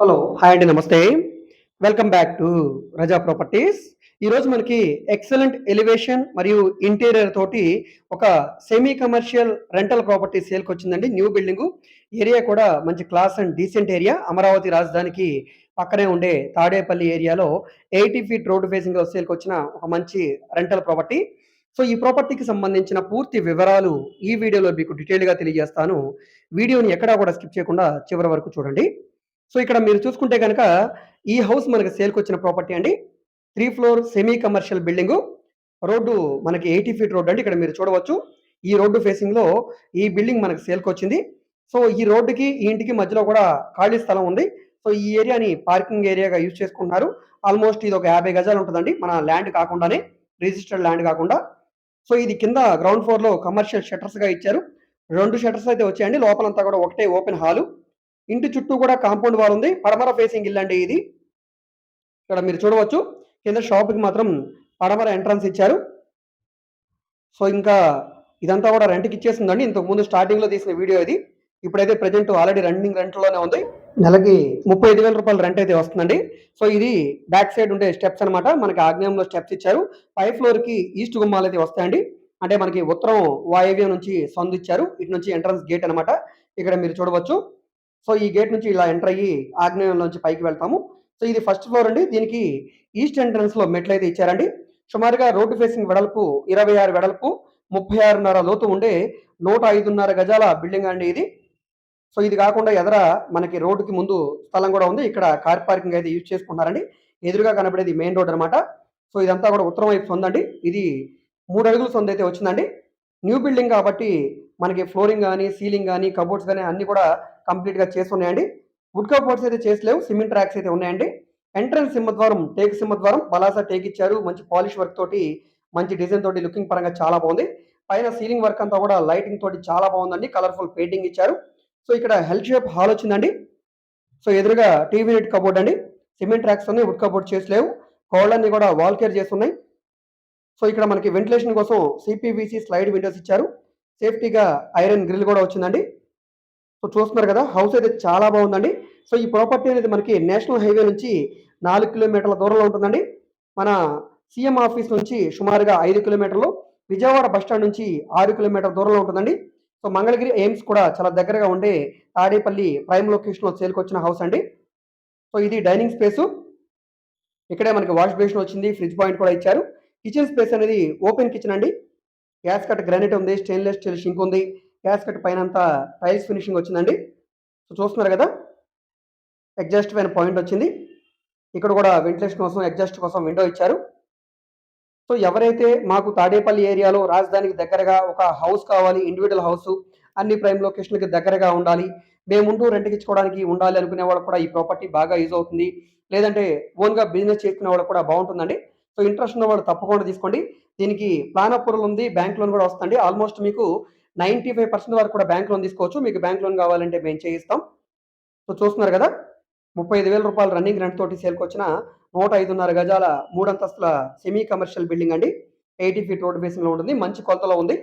Hello hi అండి నమస్తే. Welcome back to Raza properties ఈరోజు మనకి ఎక్సలెంట్ ఎలివేషన్ మరియు ఇంటీరియర్ తోటి ఒక సెమీ కమర్షియల్ రెంటల్ ప్రాపర్టీ సేల్కి వచ్చిందండి. న్యూ బిల్డింగ్ ఏరియా కూడా మంచి class and decent area Amaravati రాజధానికి పక్కనే ఉండే తాడేపల్లి ఏరియాలో ఎయిటీ ఫీట్ రోడ్డు ఫేసింగ్ సేల్కి వచ్చిన ఒక మంచి రెంటల్ ప్రాపర్టీ సో ఈ ప్రాపర్టీకి సంబంధించిన పూర్తి వివరాలు ఈ వీడియోలో మీకు డీటెయిల్గా తెలియజేస్తాను. వీడియోని ఎక్కడా కూడా స్కిప్ చేయకుండా చివరి వరకు చూడండి. సో ఇక్కడ మీరు చూసుకుంటే కనుక ఈ హౌస్ మనకి సేల్కి వచ్చిన ప్రాపర్టీ అండి. Three floor semi commercial building road మనకి ఎయిటీ ఫీట్ రోడ్డు అండి. ఇక్కడ మీరు చూడవచ్చు. ఈ రోడ్డు ఫేసింగ్లో ఈ బిల్డింగ్ మనకి సేల్కి వచ్చింది. సో ఈ రోడ్డుకి ఈ ఇంటికి మధ్యలో కూడా ఖాళీ స్థలం ఉంది. సో ఈ ఏరియాని పార్కింగ్ ఏరియాగా యూజ్ చేసుకుంటున్నారు. ఆల్మోస్ట్ ఇది ఒక యాభై గజాలు ఉంటుందండి. మన ల్యాండ్ కాకుండానే రిజిస్టర్డ్ ల్యాండ్ కాకుండా. సో ఇది కింద గ్రౌండ్ ఫ్లోర్లో కమర్షియల్ షటర్స్గా ఇచ్చారు. రెండు షట్టర్స్ అయితే వచ్చాయండి. లోపలంతా కూడా ఒకటే ఓపెన్ హాలు ఇంటి చుట్టూ కూడా కాంపౌండ్ వాల్ ఉంది. పడమర ఫేసింగ్ ఇల్లు అండి ఇది. ఇక్కడ మీరు చూడవచ్చు. కింద షాప్కి మాత్రం పడమర ఎంట్రన్స్ ఇచ్చారు. సో ఇంకా ఇదంతా కూడా రెంట్కి ఇచ్చేసిందండి. ఇంతకుముందు ముందు స్టార్టింగ్లో తీసిన వీడియో ఇది. ఇప్పుడైతే ప్రజెంట్ ఆల్రెడీ రన్నింగ్ రెంట్లోనే ఉంది. నెలకి ముప్పై ఐదు వేల రూపాయలు రెంట్ అయితే వస్తుందండి. సో ఇది బ్యాక్ సైడ్ ఉండే స్టెప్స్ అన్నమాట. మనకి ఆగ్నేయంలో స్టెప్స్ ఇచ్చారు. పై ఫ్లోర్కి ఈస్ట్ గుమ్మాలు అయితే వస్తాయండి. అంటే మనకి ఉత్తరం వాయువ్యం నుంచి సందు ఇచ్చారు. ఇటు నుంచి ఎంట్రన్స్ గేట్ అన్నమాట. ఇక్కడ మీరు చూడవచ్చు. సో ఈ గేట్ నుంచి ఇలా ఎంటర్ అయ్యి ఆగ్నేయంలోంచి పైకి వెళ్తాము. సో ఇది ఫస్ట్ ఫ్లోర్ అండి. దీనికి ఈస్ట్ ఎంట్రన్స్లో మెట్లు అయితే ఇచ్చారండి. సుమారుగా రోడ్డు ఫేసింగ్ వెడల్పు ఇరవై ఆరు వెడల్పు ముప్పై ఆరున్నర లోతు ఉండే నూట ఐదున్నర గజాల బిల్డింగ్ అండి ఇది. సో ఇది కాకుండా ఎదర మనకి రోడ్డుకి ముందు స్థలం కూడా ఉంది. ఇక్కడ కార్ పార్కింగ్ అయితే యూజ్ చేసుకుంటున్నారండి. ఎదురుగా కనబడేది మెయిన్ రోడ్ అనమాట సో ఇదంతా కూడా ఉత్తరం వైపు సొందండి ఇది మూడు అడుగుల సొంత అయితే వచ్చిందండి. న్యూ బిల్డింగ్ కాబట్టి మనకి ఫ్లోరింగ్ కానీ సీలింగ్ కానీ కబోర్డ్స్ కానీ అన్ని కూడా కంప్లీట్గా చేసి ఉన్నాయండి. వుడ్ కబోర్డ్స్ అయితే చేసలేవు సిమెంట్ ట్రాక్స్ అయితే ఉన్నాయండి. ఎంట్రన్స్ సింహద్వారం టేక్ సింహద్వారం బలాసా టేక్ ఇచ్చారు. మంచి పాలిష్ వర్క్ తోటి మంచి డిజైన్ తోటి లుకింగ్ పరంగా చాలా బాగుంది. పైన సీలింగ్ వర్క్ అంతా కూడా లైటింగ్ తోటి చాలా బాగుందండి. కలర్ఫుల్ పెయింటింగ్ ఇచ్చారు. సో ఇక్కడ హెల్త్ షేప్ హాల్ వచ్చిందండి. సో ఎదురుగా టీవీ నెట్ కబోర్డ్ అండి. సిమెంట్ ట్రాక్స్ ఉన్నాయి వుడ్ కబోర్డ్ చేసలేవు కోళ్ళన్నీ కూడా వాల్ కేర్ చేస్తున్నాయి. సో ఇక్కడ మనకి వెంటిలేషన్ కోసం సిపివిసి స్లైడ్ విండోస్ ఇచ్చారు. సేఫ్టీగా ఐరన్ గ్రిల్ కూడా వచ్చిందండి. సో చూస్తున్నారు కదా హౌస్ అయితే చాలా బాగుందండి. సో ఈ ప్రాపర్టీ అనేది మనకి నేషనల్ హైవే నుంచి నాలుగు కిలోమీటర్ల దూరంలో ఉంటుందండి. మన సీఎం ఆఫీస్ నుంచి సుమారుగా ఐదు కిలోమీటర్లు విజయవాడ బస్ స్టాండ్ నుంచి ఆరు కిలోమీటర్ల దూరంలో ఉంటుందండి. సో మంగళగిరి ఎయిమ్స్ కూడా చాలా దగ్గరగా ఉండే తాడేపల్లి ప్రైమ్ లొకేషన్లో సేల్కి హౌస్ అండి. సో ఇది డైనింగ్ స్పేసు. ఇక్కడే మనకి వాష్ బేసిన్ వచ్చింది ఫ్రిడ్జ్ పాయింట్ కూడా ఇచ్చారు. కిచెన్ స్పేస్ అనేది ఓపెన్ కిచెన్ అండి. గ్యాస్ కట్ గ్రానైట్ ఉంది స్టెయిన్లెస్ స్టీల్ షింక్ ఉంది. గ్యాస్ కట్ పైన అంతా టైల్స్ ఫినిషింగ్ వచ్చిందండి. సో చూస్తున్నారు కదా? ఎగ్జాస్ట్ పైన పాయింట్ వచ్చింది. ఇక్కడ కూడా వెంటిలేషన్ కోసం ఎగ్జాస్ట్ కోసం విండో ఇచ్చారు. సో ఎవరైతే మాకు తాడేపల్లి ఏరియాలో రాజధానికి దగ్గరగా ఒక హౌస్ కావాలి ఇండివిజువల్ హౌస్ అన్ని ప్రైమ్ లొకేషన్కి దగ్గరగా ఉండాలి మేముంటూ రెంట్కి ఇచ్చుకోవడానికి ఉండాలి అనుకునే వాళ్ళు కూడా ఈ ప్రాపర్టీ బాగా యూజ్ అవుతుంది. లేదంటే ఓన్గా బిజినెస్ చేసుకునే వాళ్ళు కూడా బాగుంటుందండి. సో ఇంట్రెస్ట్ ఉన్నవాడు తప్పకుండా తీసుకోండి. దీనికి ప్లాన్ అప్రూవల్ ఉంది బ్యాంక్ లోన్ కూడా వస్తుంది. ఆల్మోస్ట్ మీకు నైంటీ ఫైవ్ పర్సెంట్ వరకు కూడా బ్యాంక్ లోన్ తీసుకోవచ్చు. మీకు బ్యాంక్ లోన్ కావాలంటే మేము చేయిస్తాం. సో చూస్తున్నారు కదా ముప్పై ఐదు వేల రూపాయలు రన్నింగ్ రెంట్ తోటి సేల్కి వచ్చిన నూట ఐదున్నర గజాల మూడంతస్తుల సెమీ కమర్షియల్ బిల్డింగ్ అండి. ఎయిటీ ఫీట్ రోడ్ ఫేసింగ్లో ఉంటుంది. మంచి కొలతలో ఉంది.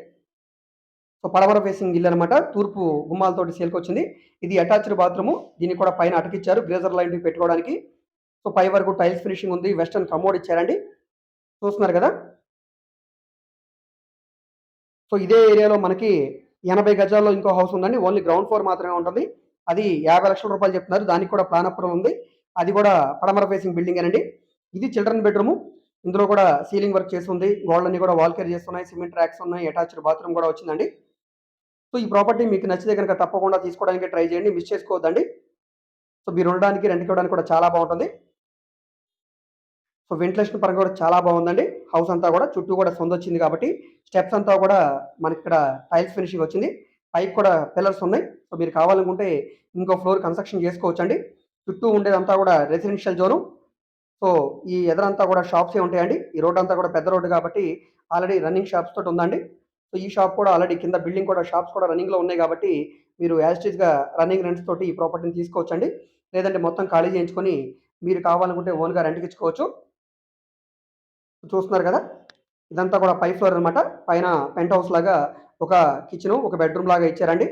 సో పడవర ఫేసింగ్ ఇల్లు అనమాట తూర్పు గుమ్మాలతోటి సేల్కి వచ్చింది. ఇది అటాచ్డ్ బాత్రూము దీన్ని కూడా పైన అటకిచ్చారు గ్రేజర్ లైన్ పెట్టుకోవడానికి. సో పై వరకు టైల్స్ ఫినిషింగ్ ఉంది. వెస్టర్న్ కమోడ్ ఇచ్చారండి. చూస్తున్నారు కదా? సో ఇదే ఏరియాలో మనకి ఎనభై గజాల్లో ఇంకో హౌస్ ఉందండి. ఓన్లీ గ్రౌండ్ ఫ్లోర్ మాత్రమే ఉంటుంది. అది యాభై లక్షల రూపాయలు చెప్తున్నారు. దానికి కూడా ప్లాన్ అప్రూవల్ ఉంది. అది కూడా పడమర ఫేసింగ్ బిల్డింగ్ అండి ఇది చిల్డ్రన్ బెడ్రూమ్ ఇందులో కూడా సీలింగ్ వర్క్ చేసి ఉంది గోల్డన్ని కూడా వాల్ కేర్ చేస్తున్నాయి. సిమెంట్ ట్రాక్స్ ఉన్నాయి. అటాచ్డ్ బాత్రూమ్ కూడా వచ్చిందండి. సో ఈ ప్రాపర్టీ మీకు నచ్చితే కనుక తప్పకుండా తీసుకోవడానికి ట్రై చేయండి. మిస్ చేసుకోవద్దండి. సో మీరు ఉండడానికి రెంట్కి ఇవ్వడానికి కూడా చాలా బాగుంటుంది. సో వెంటిలేషన్ పరంగా కూడా చాలా బాగుందండి. హౌస్ అంతా కూడా చుట్టూ కూడా సొంత వచ్చింది కాబట్టి స్టెప్స్ అంతా కూడా మనకి ఇక్కడ టైల్స్ ఫినిషింగ్ వచ్చింది. పైకి కూడా పిల్లర్స్ ఉన్నాయి. సో మీరు కావాలనుకుంటే ఇంకో ఫ్లోర్ కన్స్ట్రక్షన్ చేసుకోవచ్చు అండి చుట్టూ ఉండేదంతా కూడా రెసిడెన్షియల్ జోను. సో ఈ ఎదరంతా కూడా షాప్సే ఉంటాయండి. ఈ రోడ్ అంతా కూడా పెద్ద రోడ్డు కాబట్టి ఆల్రెడీ రన్నింగ్ షాప్స్ తోటి ఉందండి. సో ఈ షాప్ కూడా ఆల్రెడీ కింద బిల్డింగ్ కూడా షాప్స్ కూడా రన్నింగ్లో ఉన్నాయి కాబట్టి మీరు యాజిటీస్గా రన్నింగ్ రెంట్స్ తోటి ఈ ప్రాపర్టీని తీసుకోవచ్చండి. లేదంటే మొత్తం ఖాళీ చేయించుకొని మీరు కావాలనుకుంటే ఓన్గా రెంట్కి ఇచ్చుకోవచ్చు. చూస్తున్నారు కదా? ఇదంతా కూడా పై ఫ్లోర్ అనమాట పైన పెంట్ హౌస్ లాగా ఒక కిచెన్ ఒక బెడ్రూమ్ లాగా ఇచ్చారండి.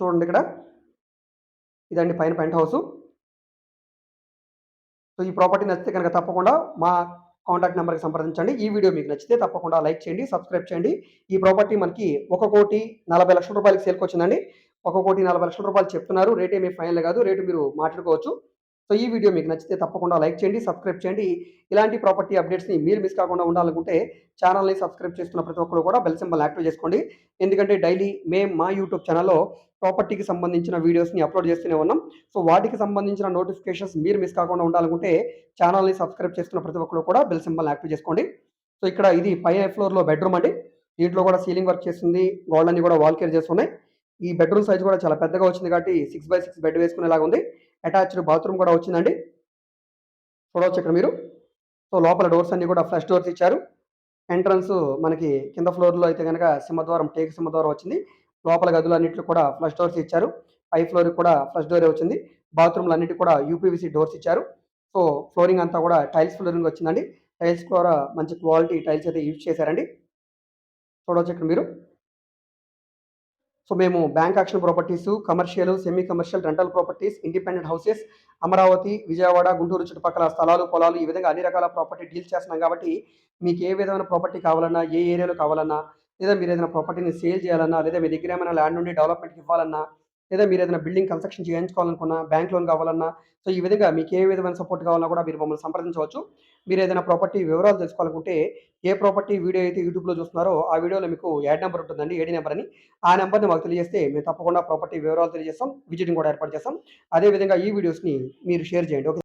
చూడండి ఇక్కడ. ఇదండి పైన పెంట్ హౌసు. సో ఈ ప్రాపర్టీ నచ్చితే కనుక తప్పకుండా మా కాంటాక్ట్ నెంబర్కి సంప్రదించండి. ఈ వీడియో మీకు నచ్చితే తప్పకుండా లైక్ చేయండి సబ్స్క్రైబ్ చేయండి. ఈ ప్రాపర్టీ మనకి ఒక కోటి నలభై లక్షల రూపాయలకి సేల్కి వచ్చిందండి. ఒక కోటి నలభై లక్షల రూపాయలు చెప్తున్నారు. రేట్ ఏమీ ఫైనల్ కాదు. రేటు మీరు మాట్లాడుకోవచ్చు. సో ఈ వీడియో మీకు నచ్చితే తప్పకుండా లైక్ చేయండి సబ్స్క్రైబ్ చేయండి. ఇలాంటి ప్రాపర్టీ అప్డేట్స్ని మీరు మిస్ కాకుండా ఉండాలనుకుంటే ఛానల్ని సబ్స్క్రైబ్ చేస్తున్న ప్రతి ఒక్కరు కూడా బెల్ సింబల్ యాక్టివ్ చేసుకోండి. ఎందుకంటే డైలీ మేము మా యూట్యూబ్ ఛానల్లో ప్రాపర్టీకి సంబంధించిన వీడియోస్ని అప్లోడ్ చేస్తూనే ఉన్నాం. సో వాటికి సంబంధించిన నోటిఫికేషన్స్ మీరు మిస్ కాకుండా ఉండాలనుకుంటే ఛానల్ని సబ్స్క్రైబ్ చేస్తున్న ప్రతి ఒక్కరు కూడా బెల్ సింబల్ యాక్టివ్ చేసుకోండి. సో ఇక్కడ ఇది పైన ఫ్లోర్లో బెడ్రూమ్ అండి. దీంట్లో కూడా సీలింగ్ వర్క్ చేస్తుంది. గోల్డ్ అన్ని కూడా వాల్ కేర్ చేస్తున్నాయి. ఈ బెడ్రూమ్ సైజ్ కూడా చాలా పెద్దగా వచ్చింది కాబట్టి సిక్స్ బై సిక్స్ బెడ్ వేసుకునేలాగా ఉంది. అటాచ్డ్ బాత్రూమ్ కూడా వచ్చిందండి. చూడవచ్చు ఇక్కడ మీరు. సో లోపల డోర్స్ అన్ని కూడా ఫ్లష్ డోర్స్ ఇచ్చారు. ఎంట్రన్స్ మనకి కింద ఫ్లోర్లో అయితే కనుక సింహద్వారం టేక్ సింహద్వారం వచ్చింది. లోపల గదులు అన్నింటిలో కూడా ఫ్లష్ డోర్స్ ఇచ్చారు. పై ఫ్లోర్ కూడా ఫ్లష్ డోరే వచ్చింది. బాత్రూమ్లు అన్నిటి కూడా యూపీవీసీ డోర్స్ ఇచ్చారు. సో ఫ్లోరింగ్ అంతా కూడా టైల్స్ ఫ్లోరింగ్ వచ్చిందండి. టైల్స్ కూడా మంచి క్వాలిటీ టైల్స్ అయితే యూజ్ చేశారండి. చూడవచ్చు ఇక్కడ మీరు. సో మేము bank auction properties commercial semi commercial rental properties independent houses Amaravati Vijayawada Guntur చుట్టుపక్కల స్థలాలు పొలాలు ఈ విధంగా అన్ని రకాల ప్రాపర్టీ డీల్ చేస్తున్నాం కాబట్టి మీకు ఏ విధమైన ప్రాపర్టీ కావాలన్నా ఏ ఏరియాలో కావాలన్నా లేదా మీరు ఏదైనా ప్రాపర్టీని సేల్ చేయాలన్నా లేదా మీ దగ్గర ఏమైనా ల్యాండ్ నుండి డెవలప్మెంట్కి ఇవ్వాలన్నా లేదా మీరు ఏదైనా బిల్డింగ్ కన్స్ట్రక్షన్ చేయించుకోవాలనుకున్నా బ్యాంక్ లోన్ కావాలన్నా సో ఈ విధంగా మీకు ఏ విధమైన సపోర్ట్ కావాలన్నా కూడా మీరు మమ్మల్ని సంప్రదించవచ్చు. మీరు ఏదైనా ప్రాపర్టీ వివరాలు తెలుసుకోవాలనుకుంటే ఏ ప్రాపర్టీ వీడియో అయితే యూట్యూబ్లో చూస్తున్నారో ఆ వీడియోలో మీకు యాడ్ నెంబర్ ఉంటుందండి ఏడి నెంబర్ అని. ఆ నెంబర్ని మాకు తెలియజేస్తే మేము తప్పకుండా ప్రాపర్టీ వివరాలు తెలియజేస్తాం విజిటింగ్ కూడా ఏర్పాటు చేస్తాం. అదేవిధంగా ఈ వీడియోస్ని మీరు షేర్ చేయండి ఓకే